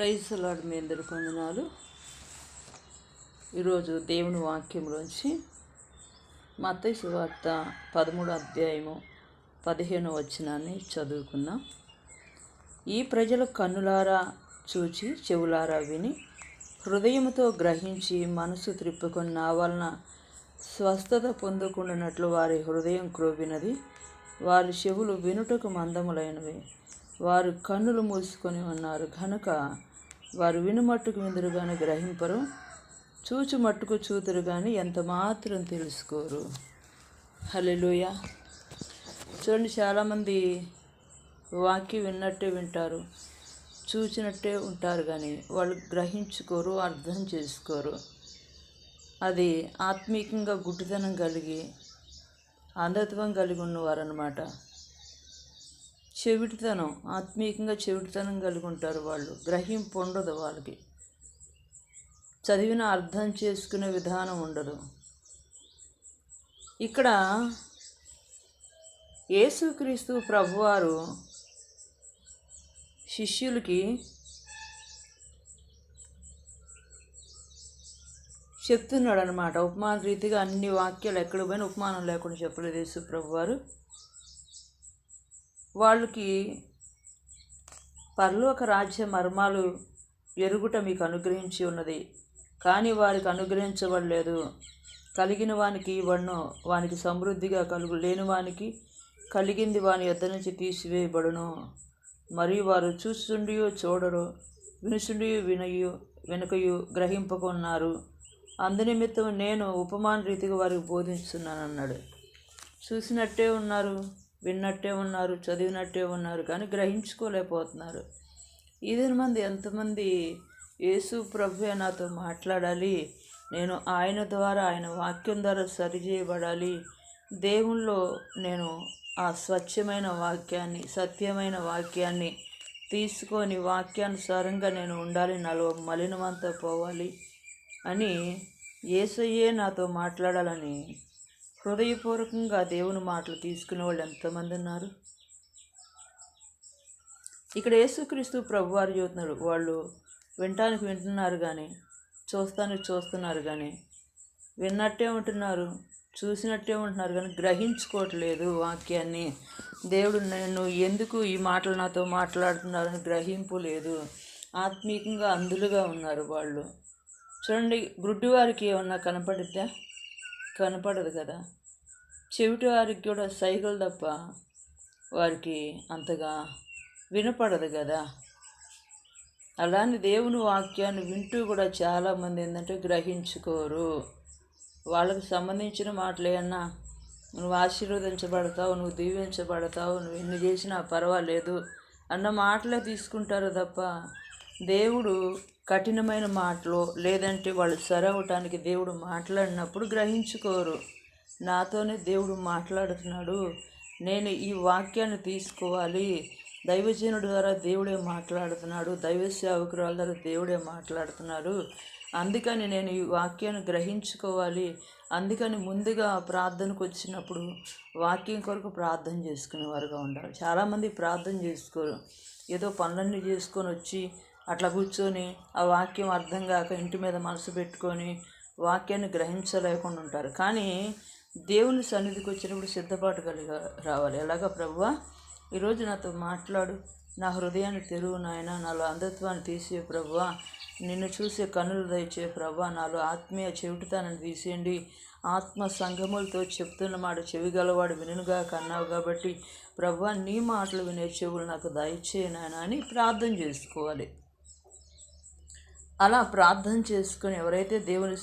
Praise lord మీ అందరి పొందనాలు ఈరోజు దేవుని వాక్యంలోంచి మత్తయి సువార్త పదమూడు అధ్యాయము పదిహేను వచనాన్ని చదువుకున్నాం ఈ ప్రజలు కన్నులారా చూచి చెవులారా విని హృదయముతో గ్రహించి మనసు త్రిప్పుకొని నా వలన స్వస్థత పొందకుండానట్లు వారి హృదయం క్రోబినది వారి చెవులు వినుటకు మందములైనవి. వారు కన్నులు మూసుకొని ఉన్నారు. కనుక వారు వినుమట్టుకు మట్టుకు కానీ గ్రహింపరు చూచు మట్టుకు చూతురు కానీ ఎంత మాత్రం తెలుసుకోరు. హలెలుయ చూడండి చాలామంది వాక్యం విన్నట్టే వింటారు చూచినట్టే ఉంటారు కానీ వాళ్ళు గ్రహించుకోరు అర్థం చేసుకోరు. అది ఆత్మీకంగా గుడ్డితనం కలిగి అంధత్వం కలిగి ఉన్నవారు అనమాట చెవిటితనం ఆత్మీయంగా చెవిటితనం కలిగి ఉంటారు వాళ్ళు. గ్రహింపు ఉండదు వాళ్ళకి. చదివిన అర్థం చేసుకునే విధానం ఉండదు. ఇక్కడ యేసుక్రీస్తు ప్రభువారు శిష్యులకి చెప్తున్నాడు అనమాట ఉపమాన రీతిగా అన్ని వాక్యాలు ఎక్కడ పోయినా ఉపమానం లేకుండా చెప్పలేదు యేసు ప్రభువారు. వాళ్ళకి పరలోక రాజ్య మర్మాలు ఎరుగుట మీకు అనుగ్రహించి ఉన్నది. కానీ వారికి అనుగ్రహించబడలేదు. కలిగిన వానికి ఇవ్వను వానికి సమృద్ధిగా కలుగు లేని వానికి కలిగింది వాని యొద్ద నుంచి తీసివేయబడును. మరియు వారు చూస్తుండియో చూడరు వినుసుండియో వినయు వెనుకయు గ్రహింపకున్నారు. అందునిమిత్తం నేను ఉపమాన రీతిగా వారికి బోధిస్తున్నాను అన్నాడు చూసినట్టే ఉన్నారు. విన్నట్టే ఉన్నారు చదివినట్టే ఉన్నారు కానీ గ్రహించుకోలేకపోతున్నారు. ఇది మంది ఎంతమంది యేసు ప్రభు నాతో మాట్లాడాలి నేను ఆయన ద్వారా ఆయన వాక్యం ద్వారా సరిచేయబడాలి దేవుల్లో నేను ఆ స్వచ్ఛమైన వాక్యాన్ని సత్యమైన వాక్యాన్ని తీసుకొని వాక్యానుసారంగా నేను ఉండాలి నాలో మలినమంతా పోవాలి అని ఏసయ్యే నాతో మాట్లాడాలని హృదయపూర్వకంగా దేవుని మాటలు తీసుకునే వాళ్ళు ఎంతమంది ఉన్నారు? ఇక్కడ యేసుక్రీస్తు ప్రభు వారు చూస్తున్నారు వాళ్ళు వినటానికి వింటున్నారు కానీ చూస్తానికి చూస్తున్నారు కానీ విన్నట్టే ఉంటున్నారు చూసినట్టే ఉంటున్నారు కానీ గ్రహించుకోవట్లేదు వాక్యాన్ని. దేవుడు నేను ఎందుకు ఈ మాటలు నాతో మాట్లాడుతున్నారని గ్రహింపు లేదు. ఆత్మీయంగా అందులుగా ఉన్నారు వాళ్ళు. చూడండి గుడ్డివారికి ఏమన్నా కనపడిద్దా? కనపడదు కదా. చెవిటి వారికి కూడా సైకిల్ తప్ప వారికి అంతగా వినపడదు కదా. అలానే దేవుని వాక్యాన్ని వింటూ కూడా చాలామంది ఏంటంటే గ్రహించుకోరు. వాళ్ళకి సంబంధించిన మాటలు నువ్వు ఆశీర్వదించబడతావు నువ్వు దీవించబడతావు నువ్వు ఎన్ని చేసినా పర్వాలేదు అన్న మాటలే తీసుకుంటారు తప్ప దేవుడు కఠినమైన మాటలు లేదంటే వాళ్ళు సరవటానికి దేవుడు మాట్లాడినప్పుడు గ్రహించుకోరు. నాతోనే దేవుడు మాట్లాడుతున్నాడు. నేను ఈ వాక్యాన్ని తీసుకోవాలి. దైవజనుడు ద్వారా దేవుడే మాట్లాడుతున్నాడు. దైవ సేవకురాల ద్వారా దేవుడే మాట్లాడుతున్నాడు. అందుకని నేను ఈ వాక్యాన్ని గ్రహించుకోవాలి. అందుకని ముందుగా ప్రార్థనకు వచ్చినప్పుడు వాక్యం కొరకు ప్రార్థన చేసుకునేవారుగా ఉండాలి. చాలామంది ప్రార్థన చేసుకోరు. ఏదో పనులన్నీ చేసుకొని వచ్చి అట్లా కూర్చొని ఆ వాక్యం అర్థం కాక ఇంటి మీద మనసు పెట్టుకొని వాక్యాన్ని గ్రహించలేకుండా ఉంటారు. కానీ దేవుని సన్నిధికి వచ్చినప్పుడు సిద్ధపాటు కలిగి రావాలి. ఎలాగ ప్రభువా? ఈరోజు నాతో మాట్లాడు. నా హృదయాన్ని తెరువు నాయన. నాలో అంధత్వాన్ని తీసే ప్రభువా. నిన్ను చూసే కనులు దయచే ప్రభా నాలో ఆత్మీయ చెవిటితానని తీసేయండి. ఆత్మ సంగములతో చెప్తున్న మాట చెవిగలవాడు వినుగా కన్నావు కాబట్టి ప్రభా నీ మాటలు వినే చెవులు నాకు దయచేయనాయన అని ప్రార్థన చేసుకోవాలి. అలా ప్రార్థన చేసుకుని ఎవరైతే దేవుని